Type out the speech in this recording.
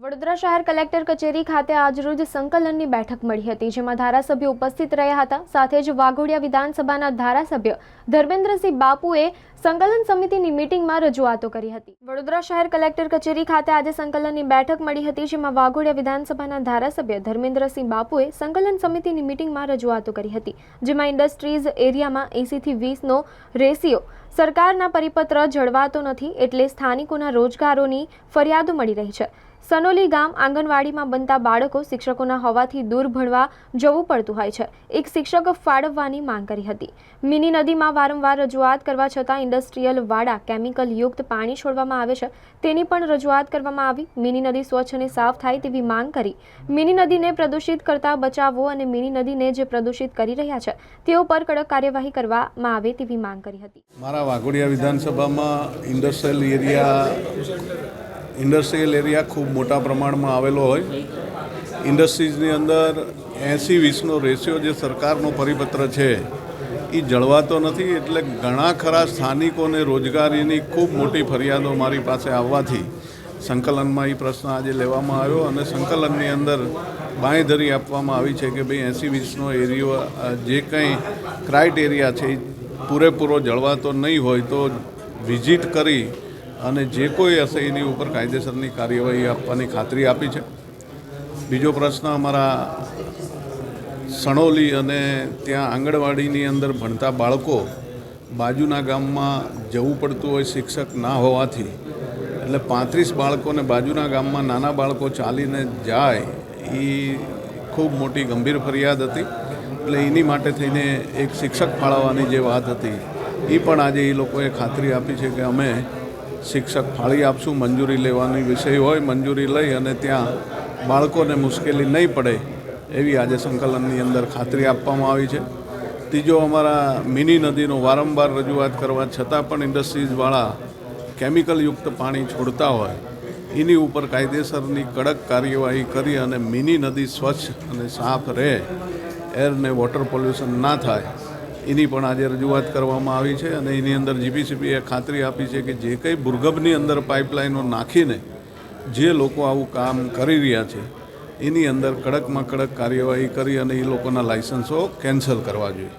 વડોદરા શહેર કલેક્ટર કચેરી ખાતે આજરોજ સંકલનની બેઠક મળી હતી, જેમાં ધારાસભ્યો ઉપસ્થિત રહ્યા હતા. સાથે જ વાઘોડિયા વિધાનસભાના ધારાસભ્ય ધર્મેન્દ્રસિંહ બાપુએ સંકલન સમિતિની મીટિંગમાં રજૂઆતો કરી હતી. વડોદરા શહેર કલેક્ટર કચેરી ખાતે આજે સંકલનની બેઠક મળી હતી, જેમાં વાઘોડિયા વિધાનસભાના ધારાસભ્ય ધર્મેન્દ્રસિંહ બાપુએ સંકલન સમિતિની મીટિંગમાં રજૂઆતો કરી હતી, જેમાં ઇન્ડસ્ટ્રીઝ એરિયામાં એંસીથી વીસનો રેશિયો, સરકારના પરિપત્ર જળવાતો નથી એટલે સ્થાનિકોના રોજગારોની ફરિયાદો મળી રહી છે. સનોલી ગામ આંગણવાડીમાં બનતા બાળકો શિક્ષકોના હોવાથી દૂર ભણવા જવું પડતું હોય છે. એક શિક્ષક ફાળવવાની માંગ કરી હતી. મિની નદીમાં વારંવાર રજૂઆત કરવા છતાં ઇન્ડસ્ટ્રીયલ વાડા કેમિકલ યુક્ત પાણી છોડવામાં આવે છે. તેની પણ રજૂઆત કરવામાં આવી. મિની નદી સ્વચ્છ અને સાફ થાય તેવી માંગ કરી. મિની નદીને પ્રદૂષિત કરતા બચાવવો અને મિની નદીને જે પ્રદૂષિત કરી રહ્યા છે, તેઓ પર કડક કાર્યવાહી કરવામાં આવે તેવી માંગ કરી હતી. મારા વાઘોડિયા વિધાનસભામાં ઇન્ડસ્ટ્રીયલ એરિયા ઇન્ડસ્ટ્રીયલ એરિયા ખૂબ મોટા પ્રમાણમાં આવેલો હોય. ઇન્ડસ્ટ્રીઝની અંદર એંસી વીસનો રેશિયો જે સરકારનો પરિપત્ર છે એ જળવાતો નથી એટલે ઘણા ખરા સ્થાનિકોને રોજગારીની ખૂબ મોટી ફરિયાદો મારી પાસે આવવાથી સંકલનમાં એ પ્રશ્ન આજે લેવામાં આવ્યો અને સંકલનની અંદર બાંયધરી આપવામાં આવી છે કે ભાઈ એંસી વીસનો એરિયો જે કંઈ ક્રાઇટેરિયા છે એ પૂરેપૂરો જળવાતો નહીં હોય તો વિઝિટ કરી અને જે કોઈ હશે એની ઉપર કાયદેસરની કાર્યવાહી આપવાની ખાતરી આપી છે. બીજો પ્રશ્ન અમારા સણોલી અને ત્યાં આંગણવાડીની અંદર ભણતા બાળકો બાજુના ગામમાં જવું પડતું હોય શિક્ષક ના હોવાથી, એટલે પાંત્રીસ બાળકોને બાજુના ગામમાં નાના બાળકો ચાલીને જાય એ ખૂબ મોટી ગંભીર ફરિયાદ હતી. એટલે એની માટે થઈને એક શિક્ષક ફાળવવાની જે વાત હતી એ પણ આજે એ લોકોએ ખાતરી આપી છે કે અમે શિક્ષક ફાળી આપશું, મંજૂરી લેવાની વિષય હોય, મંજૂરી લઈ અને ત્યાં બાળકોને મુશ્કેલી નહીં પડે એવી આજે સંકલનની અંદર ખાતરી આપવામાં આવી છે. ત્રીજો અમારા મિની નદીનો વારંવાર રજૂઆત કરવા છતાં પણ ઇન્ડસ્ટ્રીઝવાળા કેમિકલયુક્ત પાણી છોડતા હોય, એની ઉપર કાયદેસરની કડક કાર્યવાહી કરી અને મિની નદી સ્વચ્છ અને સાફ રહે એર ને વોટર પોલ્યુશન ના થાય. એની પણ આજે રજૂઆત કરવામાં આવી છે અને એની અંદર જીપીસીબીએ ખાતરી આપી છે કે જે કંઈ ભૂર્ગભની અંદર પાઇપલાઇનો નાખીને જે લોકો આવું કામ કરી રહ્યા છે, એની અંદર કડકમાં કડક કાર્યવાહી કરી અને એ લોકોના લાયસન્સો કેન્સલ કરવા જોઈએ.